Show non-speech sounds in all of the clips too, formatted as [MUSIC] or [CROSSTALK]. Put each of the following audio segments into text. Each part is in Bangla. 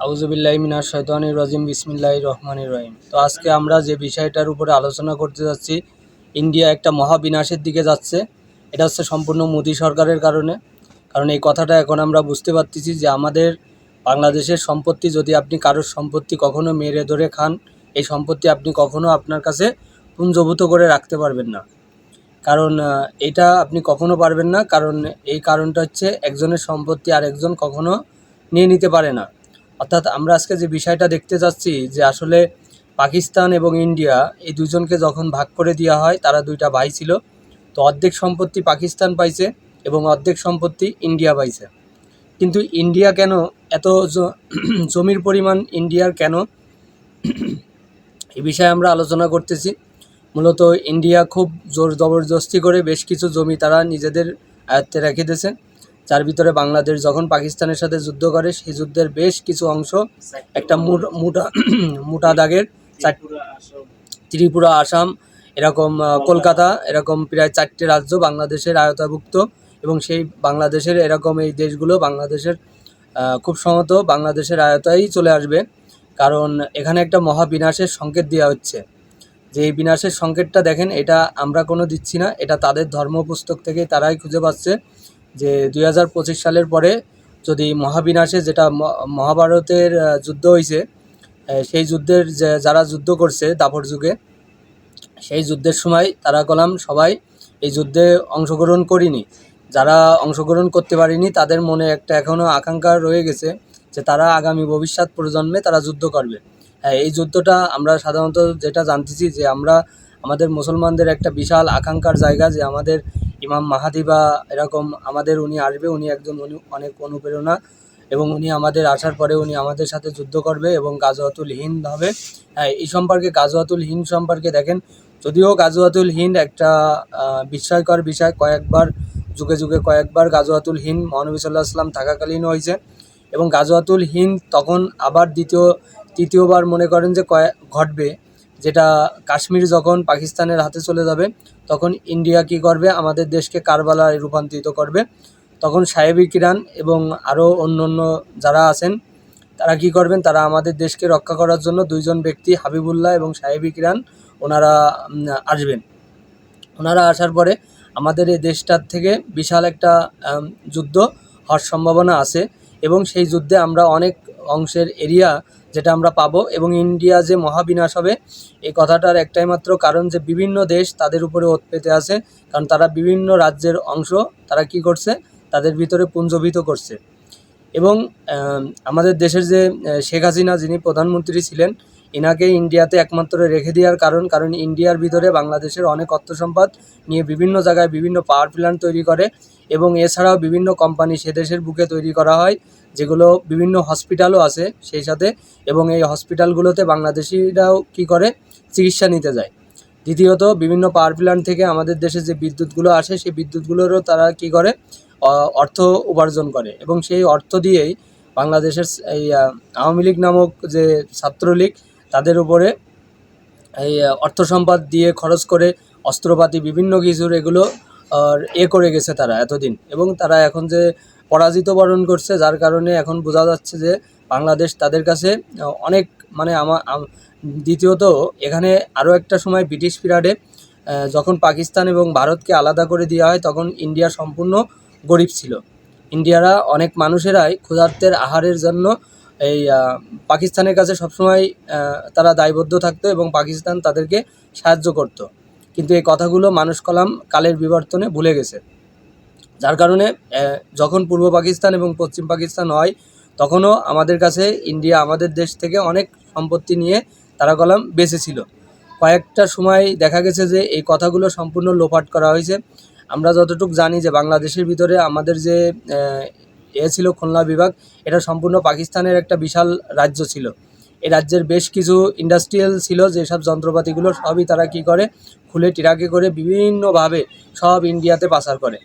আউজুবিল্লাহ শৈতানির রাজিম বিসমিল্লাহ রহিম। তো আজকে আমরা যে বিষয়টার উপরে আলোচনা করতে যাচ্ছি, ইন্ডিয়া একটা মহাবিনাশের দিকে যাচ্ছে। এটা হচ্ছে সম্পূর্ণ মোদী সরকারের কারণে। কারণ এই কথাটা এখন আমরা বুঝতে পারতেছি যে আমাদের বাংলাদেশের সম্পত্তি, যদি আপনি কারোর সম্পত্তি কখনো মেরে ধরে খান, এই সম্পত্তি আপনি কখনো আপনার কাছে পুঞ্জভূত করে রাখতে পারবেন না। কারণ এটা আপনি কখনো পারবেন না। কারণ, এই কারণটা হচ্ছে একজনের সম্পত্তি আর একজন কখনো নিয়ে নিতে পারে না। অর্থাৎ আমরা আজকে যে বিষয়টা দেখতে যাচ্ছি যে আসলে পাকিস্তান এবং ইন্ডিয়া এই দুজনকে যখন ভাগ করে দেওয়া হয়, তারা দুইটা ভাই ছিল। তো অর্ধেক সম্পত্তি পাকিস্তান পাইছে এবং অর্ধেক সম্পত্তি ইন্ডিয়া পাইছে। কিন্তু ইন্ডিয়া কেন এত [CLEARS THROAT] জমির পরিমাণ ইন্ডিয়ার কেন? এ বিষয়ে আমরা আলোচনা করতেছি। মূলত ইন্ডিয়া খুব জোর জবরদস্তি করে বেশ কিছু জমি তারা নিজেদের আয়ত্তে রেখে দিয়েছে যার ভিতরে বাংলাদেশ যখন পাকিস্তানের সাথে যুদ্ধ করে, সেই যুদ্ধের বেশ কিছু অংশ একটা মুট- মোটা দাগের ত্রিপুরা, আসাম, এরকম কলকাতা, এরকম প্রায় চারটে রাজ্য বাংলাদেশের আয়তাভুক্ত এবং সেই বাংলাদেশের এরকম এই দেশগুলো বাংলাদেশের খুব সম্ভবত বাংলাদেশের আয়তায় চলে আসবে। কারণ এখানে একটা মহাবিনাশের সংকেত দেওয়া হচ্ছে। যে এই বিনাশের সংকেতটা দেখেন, এটা আমরা কোনো দিচ্ছি না, এটা তাদের ধর্মপুস্তক থেকে তারাই খুঁজে পাচ্ছে। যে দুই হাজার পঁচিশ সালের পরে যদি মহাবিনাশে যেটা মহাভারতের যুদ্ধ হয়েছে সেই যুদ্ধের যারা যুদ্ধ করছে দাপর যুগে, সেই যুদ্ধের সময় তারা কলাম সবাই এই যুদ্ধে অংশগ্রহণ করিনি। যারা অংশগ্রহণ করতে পারিনি, তাদের মনে একটা এখনও আকাঙ্ক্ষা রয়ে গেছে যে তারা আগামী ভবিষ্যৎ প্রজন্মে তারা যুদ্ধ করবে। হ্যাঁ এই যুদ্ধটা আমরা সাধারণত যেটা জানতেছি যে আমরা, আমাদের মুসলমানদের একটা বিশাল আকাঙ্ক্ষার জায়গা যে আমাদের ইমাম মাহাদি বা এরকম আমাদের উনি আসবে, উনি একজন উনি অনেক অনুপ্রেরণা এবং উনি আমাদের আসার পরে উনি আমাদের সাথে যুদ্ধ করবে এবং গাজওয়াতুল হিন্দ হবে। হ্যাঁ এই সম্পর্কে গাজওয়াতুল হিন্দ সম্পর্কে দেখেন, যদিও গাজওয়াতুল হিন্দ একটা বিস্ময়কর বিষয়, কয়েকবার, যুগে যুগে কয়েকবার গাজওয়াতুল হিন্দ মহানবী সাল্লাহ আসলাম থাকাকালীন হয়েছে এবং গাজওয়াতুল হিন্দ তখন আবার দ্বিতীয়, তৃতীয়বার মনে করেন যে কয়েক ঘটবে। যেটা কাশ্মীর যখন পাকিস্তানের হাতে চলে যাবে, তখন ইন্ডিয়া কী করবে? আমাদের দেশকে কারবালায় রূপান্তরিত করবে। তখন সাহেবি কিরান এবং আরও অন্য অন্য যারা আছেন, তারা কি করবেন? তারা আমাদের দেশকে রক্ষা করার জন্য দুইজন ব্যক্তি, হাবিবুল্লাহ এবং সাহেবি কিরান, ওনারা আসবেন। ওনারা আসার পরে আমাদের এই দেশটার থেকে বিশাল একটা যুদ্ধ হওয়ার সম্ভাবনা আছে এবং সেই যুদ্ধে আমরা অনেক অংশের এরিয়া যেটা আমরা পাবো এবং ইন্ডিয়া যে মহাবিনাশ হবে, এই কথাটার একটাই মাত্র কারণ যে বিভিন্ন দেশ তাদের উপরে ওত পেতে আছে। কারণ তারা বিভিন্ন রাজ্যের অংশ, তারা কি করছে? তাদের ভিতরে পুঞ্জভূত করছে। এবং আমাদের দেশের যে শেখ হাসিনা যিনি প্রধানমন্ত্রী ছিলেন এনাকে ইন্ডিয়াতে একমাত্র রেখে দেওয়ার কারণ কারণ ইন্ডিয়ার ভিতরে বাংলাদেশের অনেক অর্থ সম্পদ নিয়ে বিভিন্ন জায়গায় বিভিন্ন পাওয়ার প্ল্যান্ট তৈরি করে। এবং এছাড়াও বিভিন্ন কোম্পানি সে দেশের বুকে তৈরি করা হয়, যেগুলো বিভিন্ন হসপিটালও আছে সেই সাথে, এবং এই হসপিটালগুলোতে বাংলাদেশিরাও কি করে? চিকিৎসা নিতে যায়। দ্বিতীয়ত, বিভিন্ন পাওয়ার প্ল্যান্ট থেকে আমাদের দেশে যে বিদ্যুৎগুলো আসে, সেই বিদ্যুৎগুলোরও তারা কি করে? অর্থ উপার্জন করে। এবং সেই অর্থ দিয়েই বাংলাদেশের এই আওয়ামী লীগ নামক যে ছাত্রলীগ, তাদের উপরে এই অর্থ সম্পদ দিয়ে খরচ করে অস্ত্রপাতি, বিভিন্ন কিছুর এগুলো আর এ করে গেছে তারা এতদিন। এবং তারা এখন যে পরাজিত বরণ করছে, যার কারণে এখন বোঝা যাচ্ছে যে বাংলাদেশ তাদের কাছে অনেক মানে আমার দ্বিতীয়ত এখানে আরও একটা সময় ব্রিটিশ পিরিয়ডে যখন পাকিস্তান এবং ভারতকে আলাদা করে দেওয়া হয়, তখন ইন্ডিয়া সম্পূর্ণ গরিব ছিল। ইন্ডিয়ারা অনেক মানুষেরাই ক্ষুধার্তের আহারের জন্য এই পাকিস্তানের কাছে সবসময় তারা দায়বদ্ধ থাকতো এবং পাকিস্তান তাদেরকে সাহায্য করত। কিন্তু এই কথাগুলো মানুষ কলাম কালের বিবর্তনে ভুলে গেছে। যার কারণে যখন পূর্ব পাকিস্তান এবং পশ্চিম পাকিস্তান হয়, তখনও আমাদের কাছে ইন্ডিয়া আমাদের দেশ থেকে অনেক সম্পত্তি নিয়ে তারা কলাম বেঁচে ছিল কয়েকটা সময় দেখা গেছে যে এই কথাগুলো সম্পূর্ণ লোপাট করা হয়েছে। আমরা যতটুকু জানি যে বাংলাদেশের ভিতরে আমাদের যে এ ছিল খুলনা বিভাগ, এটা সম্পূর্ণ পাকিস্তানের একটা বিশাল রাজ্য ছিল। এই রাজ্যের বেশ কিছু ইন্ডাস্ট্রিয়াল ছিল, যেসব যন্ত্রপাতিগুলো সবই তারা কি করে? খুলে টিরাকে করে বিভিন্নভাবে সব ইন্ডিয়াতে পাচার করে।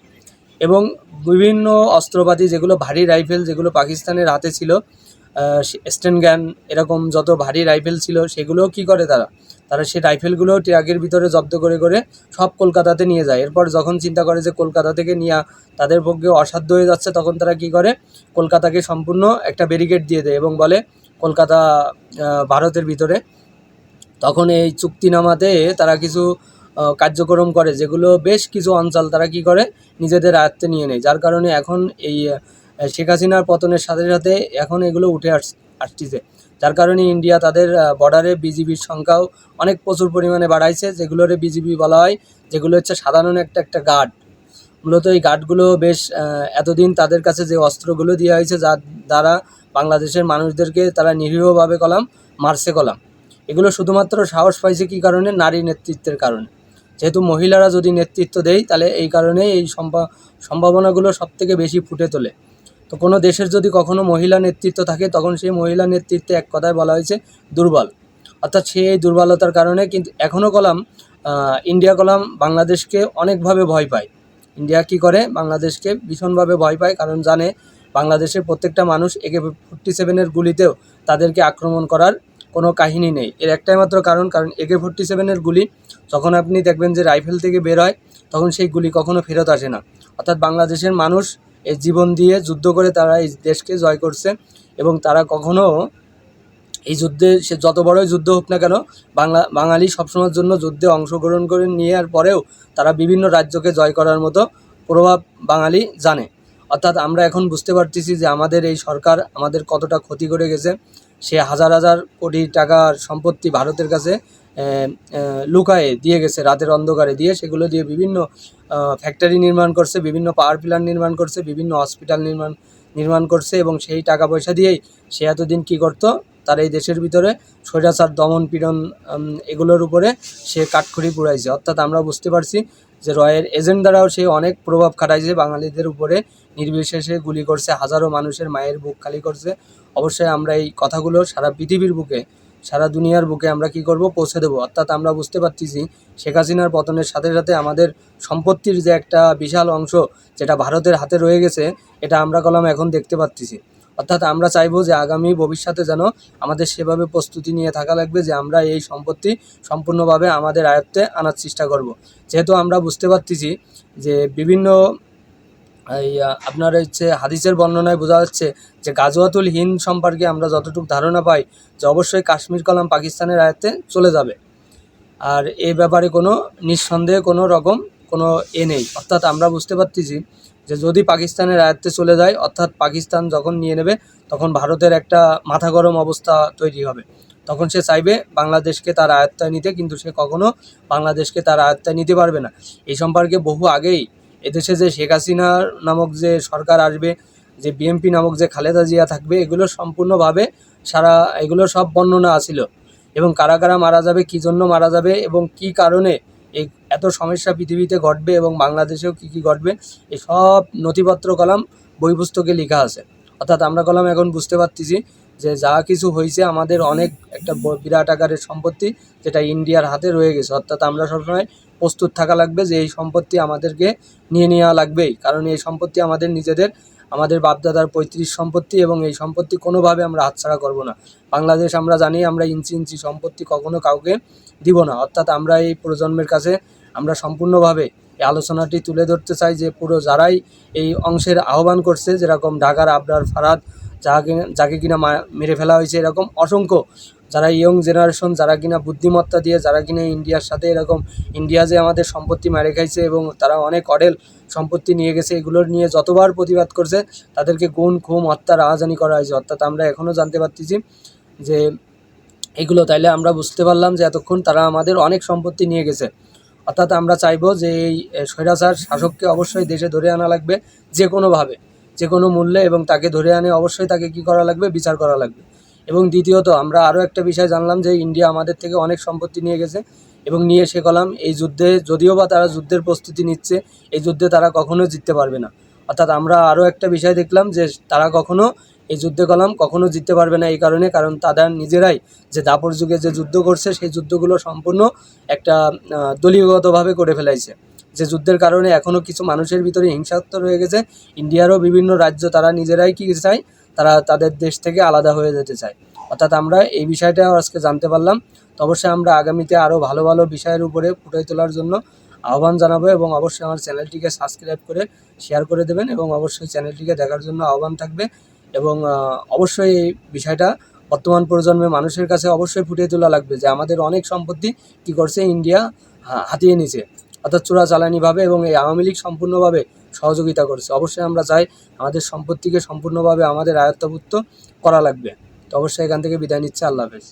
এবং বিভিন্ন অস্ত্রপাতি যেগুলো ভারী রাইফেল যেগুলো পাকিস্তানের হাতে ছিল স্টেন গ্যান এরকম যত ভারী রাইফেল ছিল, সেগুলোও কি করে তারা? তারা সেই রাইফেলগুলো ট্রাকের ভিতরে জব্দ করে করে সব কলকাতাতে নিয়ে যায়। এরপর যখন চিন্তা করে যে কলকাতা থেকে নিয়ে তাদের পক্ষে অসাধ্য হয়ে যাচ্ছে, তখন তারা কি করে? কলকাতাকে সম্পূর্ণ একটা ব্যারিকেড দিয়ে দেয় এবং বলে কলকাতা ভারতের ভিতরে, তখন এই চুক্তিনামাতে তারা কিছু কার্যক্রম করে, যেগুলো বেশ কিছু অঞ্চল তারা কি করে, নিজেদের আয়ত্তে নিয়ে নেয়। যার কারণে এখন এই শেখ হাসিনার পতনের সাথে সাথে এখন এগুলো উঠে আস আসতেছে যার কারণে ইন্ডিয়া তাদের বর্ডারে বিজিবির সংখ্যাও অনেক প্রচুর পরিমাণে বাড়াইছে, যেগুলোরে বিজিবি বলা হয়, যেগুলো হচ্ছে সাধারণ একটা একটা গার্ড মূলত এই গার্ডগুলো বেশ এতদিন তাদের কাছে যে অস্ত্রগুলো দেওয়া হয়েছে, যার দ্বারা বাংলাদেশের মানুষদেরকে তারা নিরীহভাবে কলাম, মারছে কলাম। এগুলো শুধুমাত্র সাহস পাইছে কী কারণে? নারী নেতৃত্বের কারণে। যেহেতু মহিলারা যদি নেতৃত্ব দেয়, তাহলে এই কারণেই এই সম্ভা, সম্ভাবনাগুলো সবথেকে বেশি ফুটে তোলে। তো কোনো দেশের যদি কখনো মহিলা নেতৃত্ব থাকে, তখন সেই মহিলা নেতৃত্বে এক কথায় বলা হয়েছে, দুর্বল। অর্থাৎ সেই এই দুর্বলতার কারণে কিন্তু এখনও কলাম ইন্ডিয়া কলাম বাংলাদেশকে অনেকভাবে ভয় পায়। ইন্ডিয়া কি করে? বাংলাদেশকে ভীষণভাবে ভয় পায়, কারণ জানে বাংলাদেশের প্রত্যেকটা মানুষ একে ফোর্টি সেভেনের গুলিতেও তাদেরকে আক্রমণ করার কোনো কাহিনী নেই। এর একটাই মাত্র কারণ কারণ একে ফোর্টি সেভেনের গুলি যখন আপনি দেখবেন যে রাইফেল থেকে বের হয়, তখন সেই গুলি কখনো ফেরত আসে না। অর্থাৎ বাংলাদেশের মানুষ এই জীবন দিয়ে যুদ্ধ করে তারা এই দেশকে জয় করছে এবং তারা কখনো এই যুদ্ধে সে যত বড়ই যুদ্ধ হোক না কেন, বাংলা, বাঙালি সবসময়ের জন্য যুদ্ধে অংশগ্রহণ করে নেওয়ার পরেও তারা বিভিন্ন রাজ্যকে জয় করার মতো প্রভাব বাঙালি জানে। অর্থাৎ আমরা এখন বুঝতে পারতেছি যে আমাদের এই সরকার আমাদের কতটা ক্ষতি করে গেছে। সে হাজার হাজার কোটি টাকার সম্পত্তি ভারতের কাছে লুকায়ে দিয়ে গেছে, রাতের অন্ধকারে দিয়ে সেগুলো দিয়ে বিভিন্ন ফ্যাক্টরি নির্মাণ করছে, বিভিন্ন পাওয়ার প্ল্যান্ট নির্মাণ করছে, বিভিন্ন হসপিটাল নির্মাণ নির্মাণ করছে এবং সেই টাকা পয়সা দিয়েই সে এতদিন কী করতো? তার এই দেশের ভিতরে স্বৈরাচার, দমন, পীড়ন এগুলোর উপরে সে কাঠখড়ি পুড়াইছে। অর্থাৎ আমরা বুঝতে পারছি যে রয়ের এজেন্ট দ্বারাও সে অনেক প্রভাব খাটাইছে। বাঙালিদের উপরে নির্বিশেষে গুলি করছে, হাজারো মানুষের মায়ের বুক খালি করছে। অবশ্যই আমরা এই কথাগুলো সারা পৃথিবীর বুকে, সারা দুনিয়ার বুকে আমরা কি করব? পৌঁছে দেবো। অর্থাৎ আমরা বুঝতে পারতেছি শেখ হাসিনার পতনের সাথে সাথে আমাদের সম্পত্তির যে একটা বিশাল অংশ যেটা ভারতের হাতে রয়ে গেছে, এটা আমরা কলম এখন দেখতে পাচ্ছি অর্থাৎ আমরা চাইব যে আগামী ভবিষ্যতে যেন আমাদের সেভাবে প্রস্তুতি নিয়ে থাকা লাগবে যে আমরা এই সম্পত্তি সম্পূর্ণভাবে আমাদের আয়ত্তে আনার চেষ্টা করব। যেহেতু আমরা বুঝতে পারতেছি যে বিভিন্ন, এই, আপনার হচ্ছে হাদিসের বর্ণনায় বোঝা যাচ্ছে যে গাজওয়াতুল হিন্দ সম্পর্কে আমরা যতটুকু ধারণা পাই যে অবশ্যই কাশ্মীর কলাম পাকিস্তানের আয়ত্তে চলে যাবে। আর এ ব্যাপারে কোনো নিঃসন্দেহে কোনো রকম কোনো এ নেই। অর্থাৎ আমরা বুঝতে পারতেছি যে যদি পাকিস্তানের আয়ত্তে চলে যায়, অর্থাৎ পাকিস্তান যখন নিয়ে নেবে, তখন ভারতের একটা মাথা গরম অবস্থা তৈরি হবে। তখন সে চাইবে বাংলাদেশকে তার আয়ত্তায় নিতে, কিন্তু সে কখনো বাংলাদেশকে তার আয়ত্তায় নিতে পারবে না। এই সম্পর্কে বহু আগেই এদেশে যে শেখ হাসিনা নামক যে সরকার আসবে, যে বিএমপি নামক যে খালেদা জিয়া থাকবে, এগুলো সম্পূর্ণভাবে সারা, এগুলো সব বর্ণনা আছিল। এবং কারা কারা মারা যাবে, কী জন্য মারা যাবে, এবং কী কারণে এত সমস্যা পৃথিবীতে ঘটবে এবং বাংলাদেশেও কী কী ঘটবে, এই সব নথিপত্র কলাম বই পুস্তকে লেখা আছে। অর্থাৎ আমরা কলাম এখন বুঝতে পারতেছি যে যা কিছু হয়েছে আমাদের অনেক একটা বিরাট আকারের সম্পত্তি যেটা ইন্ডিয়ার হাতে রয়ে গেছে। অর্থাৎ আমরা সবসময় প্রস্তুত থাকা লাগবে যে এই সম্পত্তি আমাদেরকে নিয়ে নেওয়া লাগবেই। কারণ এই সম্পত্তি আমাদের নিজেদের, আমাদের বাপদাদার পঁয়ত্রিশ সম্পত্তি এবং এই সম্পত্তি কোনোভাবে আমরা হাতছাড়া করব না। বাংলাদেশ আমরা জানি আমরা ইঞ্চি ইঞ্চি সম্পত্তি কখনো কাউকে দিব না। অর্থাৎ আমরা এই প্রজন্মের কাছে আমরা সম্পূর্ণভাবে এই আলোচনাটি তুলে ধরতে চাই যে পুরো যারাই এই অংশের আহ্বান করছে, যেরকম ঢাকার আবরার ফারাদ যাকে যাকে কিনা মেরে ফেলা হয়েছে, এরকম অসংখ্য যারা ইয়ং জেনারেশন যারা কিনা বুদ্ধিমত্তা দিয়ে, যারা কিনা ইন্ডিয়ার সাথে এরকম ইন্ডিয়া যে আমাদের সম্পত্তি মারে খাইছে এবং তারা অনেক অডেল সম্পত্তি নিয়ে গেছে এগুলোর নিয়ে যতবার প্রতিবাদ করছে, তাদেরকে গুণ, খুম হত্যা রাহাজানি করা হয়েছে। অর্থাৎ আমরা এখনও জানতে পারতেছি যে এগুলো তাইলে আমরা বুঝতে পারলাম যে এতক্ষণ তারা আমাদের অনেক সম্পত্তি নিয়ে গেছে। অর্থাৎ আমরা চাইব যে এই স্বৈরাচার শাসককে অবশ্যই দেশে ধরে আনা লাগবে, যে কোনোভাবে, যে কোনো মূল্যে, এবং তাকে ধরে আনে অবশ্যই তাকে কি করা লাগবে? বিচার করা লাগবে। এবং দ্বিতীয়ত, আমরা আরও একটা বিষয় জানলাম যে ইন্ডিয়া আমাদের থেকে অনেক সম্পত্তি নিয়ে গেছে, এবং নিয়ে সে কলাম এই যুদ্ধে, যদিও বা তারা যুদ্ধের প্রস্তুতি নিচ্ছে, এই যুদ্ধে তারা কখনো জিততে পারবে না। অর্থাৎ আমরা আরও একটা বিষয় দেখলাম যে তারা কখনো এই যুদ্ধে কলাম কখনো জিততে পারবে না এই কারণে, কারণ তারা নিজেরাই যে দাপর যুগে যে যুদ্ধ করছে, সেই যুদ্ধগুলো সম্পূর্ণ একটা দলীয়গতভাবে করে ফেলাইছে। যে যুদ্ধের কারণে এখনও কিছু মানুষের ভিতরে হিংসাত্ব রয়ে গেছে। ইন্ডিয়ারও বিভিন্ন রাজ্য তারা নিজেরাই কি চায়, তারা তাদের দেশ থেকে আলাদা হয়ে যেতে চায়। অর্থাৎ আমরা এই বিষয়টাও আজকে জানতে পারলাম। তো অবশ্যই আমরা আগামীতে আরও ভালো ভালো বিষয়ের উপরে ফুটে তোলার জন্য আহ্বান জানাব এবং অবশ্যই আমার চ্যানেলটিকে সাবস্ক্রাইব করে শেয়ার করে দেবেন এবং অবশ্যই চ্যানেলটিকে দেখার জন্য আহ্বান থাকবে। এবং অবশ্যই এই বিষয়টা বর্তমান প্রজন্মের মানুষের কাছে অবশ্যই ফুটিয়ে তোলা লাগবে যে আমাদের অনেক সম্পত্তি কী করছে ইন্ডিয়া হাতিয়ে নিছে। অর্থাৎ চোরা চোরাচালানিভাবে এবং এই আওয়ামী লীগ সম্পূর্ণভাবে সহযোগিতা করছে। অবশ্যই আমরা চাই আমাদের সম্পত্তিকে সম্পূর্ণভাবে আমাদের আয়ত্তভুক্ত করা লাগবে। তো অবশ্যই এখান থেকে বিদায় নিচ্ছে। আল্লাহ হাফেজ।